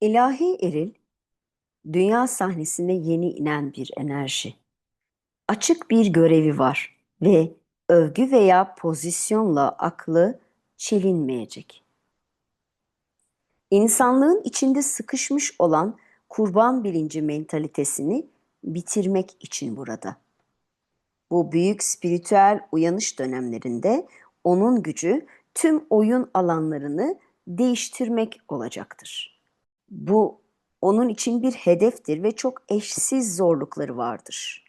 İlahi eril, dünya sahnesine yeni inen bir enerji. Açık bir görevi var ve övgü veya pozisyonla aklı çelinmeyecek. İnsanlığın içinde sıkışmış olan kurban bilinci mentalitesini bitirmek için burada. Bu büyük spiritüel uyanış dönemlerinde onun gücü tüm oyun alanlarını değiştirmek olacaktır. Bu onun için bir hedeftir ve çok eşsiz zorlukları vardır.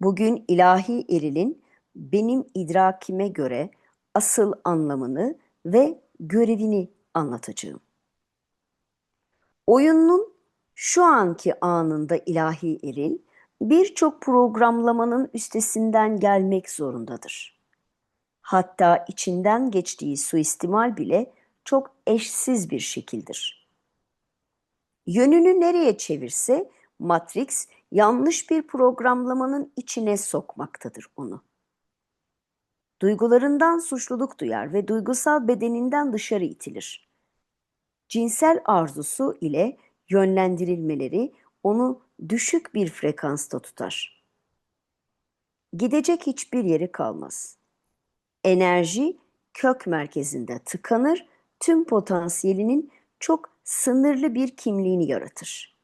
Bugün ilahi erilin benim idrakime göre asıl anlamını ve görevini anlatacağım. Oyunun şu anki anında ilahi eril birçok programlamanın üstesinden gelmek zorundadır. Hatta içinden geçtiği suistimal bile çok eşsiz bir şekildir. Yönünü nereye çevirse Matrix yanlış bir programlamanın içine sokmaktadır onu. Duygularından suçluluk duyar ve duygusal bedeninden dışarı itilir. Cinsel arzusu ile yönlendirilmeleri onu düşük bir frekansta tutar. Gidecek hiçbir yeri kalmaz. Enerji kök merkezinde tıkanır, tüm potansiyelinin çok sınırlı bir kimliğini yaratır.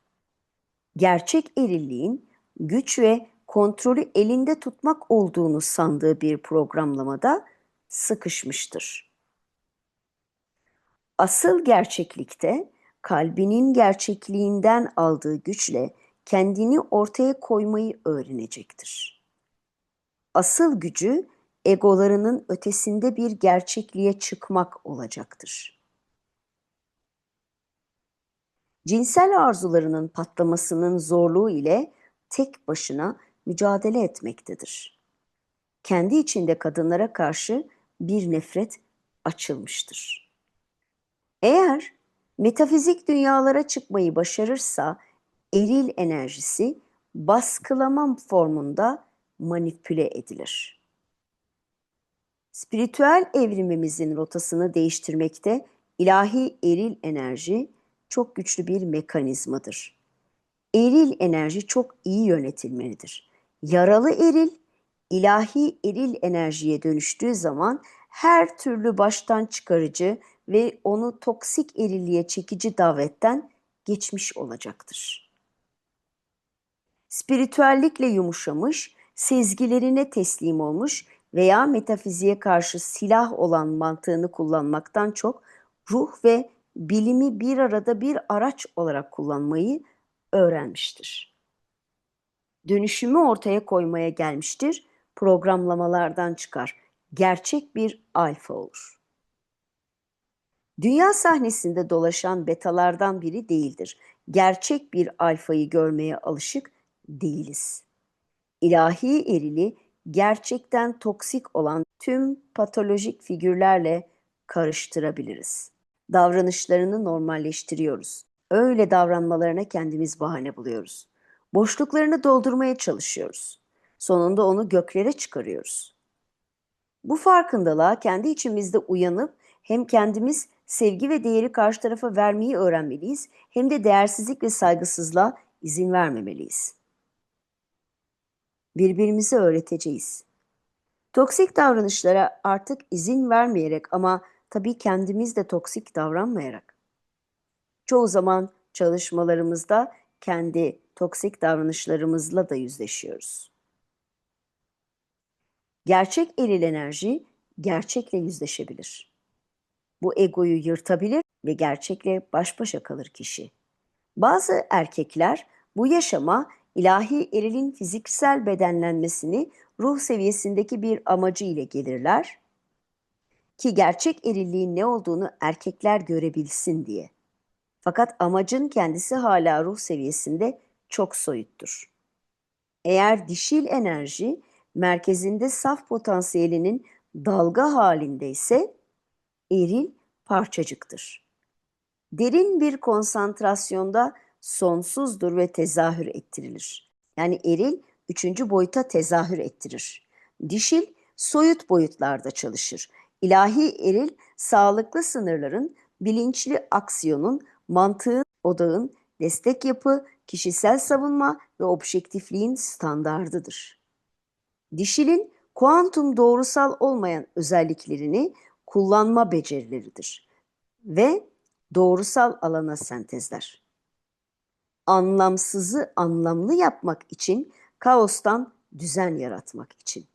Gerçek erilliğin güç ve kontrolü elinde tutmak olduğunu sandığı bir programlamada sıkışmıştır. Asıl gerçeklikte kalbinin gerçekliğinden aldığı güçle kendini ortaya koymayı öğrenecektir. Asıl gücü egolarının ötesinde bir gerçekliğe çıkmak olacaktır. Cinsel arzularının patlamasının zorluğu ile tek başına mücadele etmektedir. Kendi içinde kadınlara karşı bir nefret açılmıştır. Eğer metafizik dünyalara çıkmayı başarırsa eril enerjisi baskılama formunda manipüle edilir. Spiritüel evrimimizin rotasını değiştirmekte ilahi eril enerji çok güçlü bir mekanizmadır. Eril enerji çok iyi yönetilmelidir. Yaralı eril, ilahi eril enerjiye dönüştüğü zaman her türlü baştan çıkarıcı ve onu toksik erilliğe çekici davetten geçmiş olacaktır. Spiritüellikle yumuşamış, sezgilerine teslim olmuş veya metafiziğe karşı silah olan mantığını kullanmaktan çok ruh ve bilimi bir arada bir araç olarak kullanmayı öğrenmiştir. Dönüşümü ortaya koymaya gelmiştir, programlamalardan çıkar, gerçek bir alfa olur. Dünya sahnesinde dolaşan betalardan biri değildir. Gerçek bir alfayı görmeye alışık değiliz. İlahi erili gerçekten toksik olan tüm patolojik figürlerle karıştırabiliriz. Davranışlarını normalleştiriyoruz. Öyle davranmalarına kendimiz bahane buluyoruz. Boşluklarını doldurmaya çalışıyoruz. Sonunda onu göklere çıkarıyoruz. Bu farkındalığa kendi içimizde uyanıp hem kendimiz sevgi ve değeri karşı tarafa vermeyi öğrenmeliyiz hem de değersizlik ve saygısızlığa izin vermemeliyiz. Birbirimize öğreteceğiz. Toksik davranışlara artık izin vermeyerek ama tabii kendimiz de toksik davranmayarak. Çoğu zaman çalışmalarımızda kendi toksik davranışlarımızla da yüzleşiyoruz. Gerçek eril enerji gerçekle yüzleşebilir. Bu egoyu yırtabilir ve gerçekle baş başa kalır kişi. Bazı erkekler bu yaşama ilahi erilin fiziksel bedenlenmesini ruh seviyesindeki bir amacı ile gelirler ki gerçek erilliğin ne olduğunu erkekler görebilsin diye. Fakat amacın kendisi hala ruh seviyesinde çok soyuttur. Eğer dişil enerji merkezinde saf potansiyelinin dalga halindeyse eril parçacıktır. Derin bir konsantrasyonda sonsuzdur ve tezahür ettirilir. Yani eril üçüncü boyuta tezahür ettirir. Dişil soyut boyutlarda çalışır. İlahi eril sağlıklı sınırların, bilinçli aksiyonun, mantığın, odağın, destek yapı, kişisel savunma ve objektifliğin standardıdır. Dişilin kuantum doğrusal olmayan özelliklerini kullanma becerileridir ve doğrusal alana sentezler. Anlamsızı anlamlı yapmak için, kaostan düzen yaratmak için.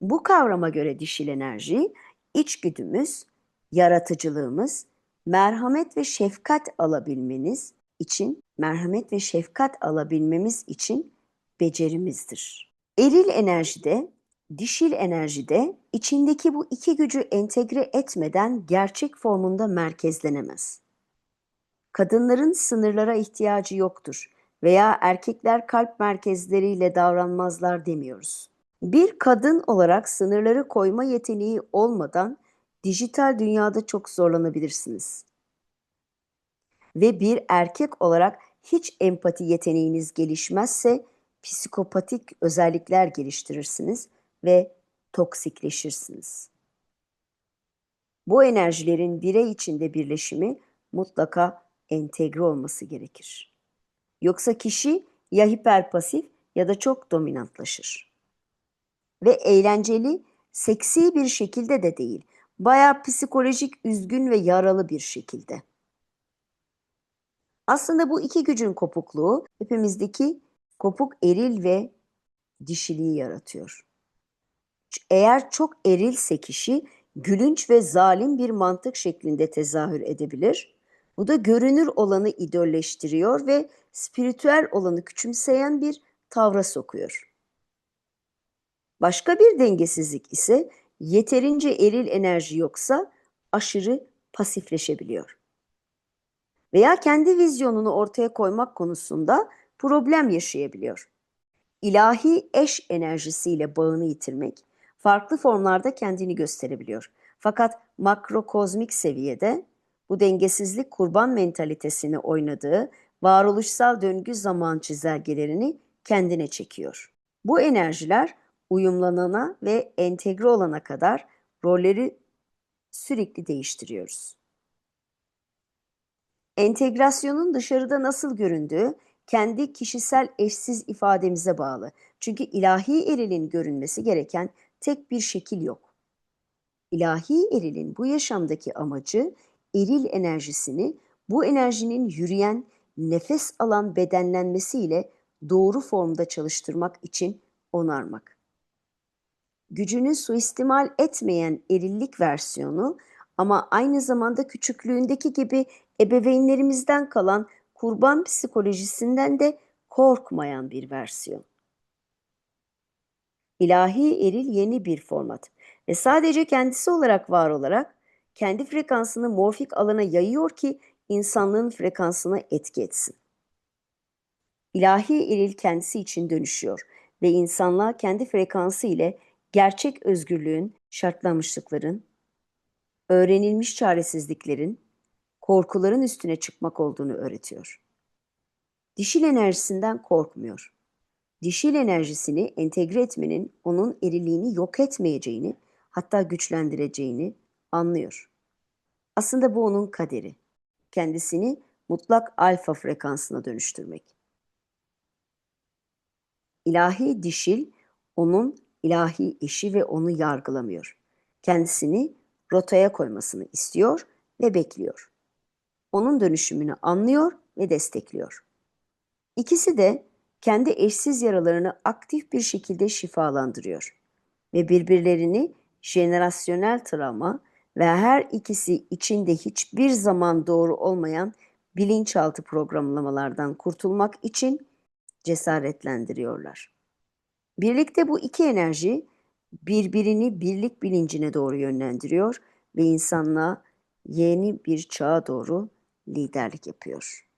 Bu kavrama göre dişil enerji, içgüdümüz, yaratıcılığımız, merhamet ve şefkat alabilmeniz için, merhamet ve şefkat alabilmemiz için becerimizdir. Eril enerjide, dişil enerjide içindeki bu iki gücü entegre etmeden gerçek formunda merkezlenemez. Kadınların sınırlara ihtiyacı yoktur veya erkekler kalp merkezleriyle davranmazlar demiyoruz. Bir kadın olarak sınırları koyma yeteneği olmadan dijital dünyada çok zorlanabilirsiniz. Ve bir erkek olarak hiç empati yeteneğiniz gelişmezse psikopatik özellikler geliştirirsiniz ve toksikleşirsiniz. Bu enerjilerin birey içinde birleşimi mutlaka entegre olması gerekir. Yoksa kişi ya hiperpasif ya da çok dominantlaşır. Ve eğlenceli, seksi bir şekilde de değil, bayağı psikolojik üzgün ve yaralı bir şekilde. Aslında bu iki gücün kopukluğu hepimizdeki kopuk eril ve dişiliği yaratıyor. Eğer çok erilse kişi gülünç ve zalim bir mantık şeklinde tezahür edebilir. Bu da görünür olanı idolleştiriyor ve spiritüel olanı küçümseyen bir tavra sokuyor. Başka bir dengesizlik ise yeterince eril enerji yoksa aşırı pasifleşebiliyor. Veya kendi vizyonunu ortaya koymak konusunda problem yaşayabiliyor. İlahi eş enerjisiyle bağını yitirmek, farklı formlarda kendini gösterebiliyor. Fakat makrokozmik seviyede bu dengesizlik kurban mentalitesini oynadığı varoluşsal döngü zaman çizelgelerini kendine çekiyor. Bu enerjiler uyumlanana ve entegre olana kadar rolleri sürekli değiştiriyoruz. Entegrasyonun dışarıda nasıl göründüğü kendi kişisel eşsiz ifademize bağlı. Çünkü ilahi erilin görünmesi gereken tek bir şekil yok. İlahi erilin bu yaşamdaki amacı eril enerjisini bu enerjinin yürüyen, nefes alan bedenlenmesiyle doğru formda çalıştırmak için onarmak. Gücünü suistimal etmeyen erillik versiyonu ama aynı zamanda küçüklüğündeki gibi ebeveynlerimizden kalan kurban psikolojisinden de korkmayan bir versiyon. İlahi eril yeni bir format ve sadece kendisi olarak var olarak kendi frekansını morfik alana yayıyor ki insanlığın frekansına etki etsin. İlahi eril kendisi için dönüşüyor ve insanlığa kendi frekansı ile gerçek özgürlüğün, şartlanmışlıkların, öğrenilmiş çaresizliklerin, korkuların üstüne çıkmak olduğunu öğretiyor. Dişil enerjisinden korkmuyor. Dişil enerjisini entegre etmenin onun eriliğini yok etmeyeceğini, hatta güçlendireceğini anlıyor. Aslında bu onun kaderi. Kendisini mutlak alfa frekansına dönüştürmek. İlahi dişil onun ilahi eşi ve onu yargılamıyor. Kendisini rotaya koymasını istiyor ve bekliyor. Onun dönüşümünü anlıyor ve destekliyor. İkisi de kendi eşsiz yaralarını aktif bir şekilde şifalandırıyor ve birbirlerini jenerasyonel travma ve her ikisi içinde hiçbir zaman doğru olmayan bilinçaltı programlamalardan kurtulmak için cesaretlendiriyorlar. Birlikte bu iki enerji birbirini birlik bilincine doğru yönlendiriyor ve insanlığa yeni bir çağa doğru liderlik yapıyor.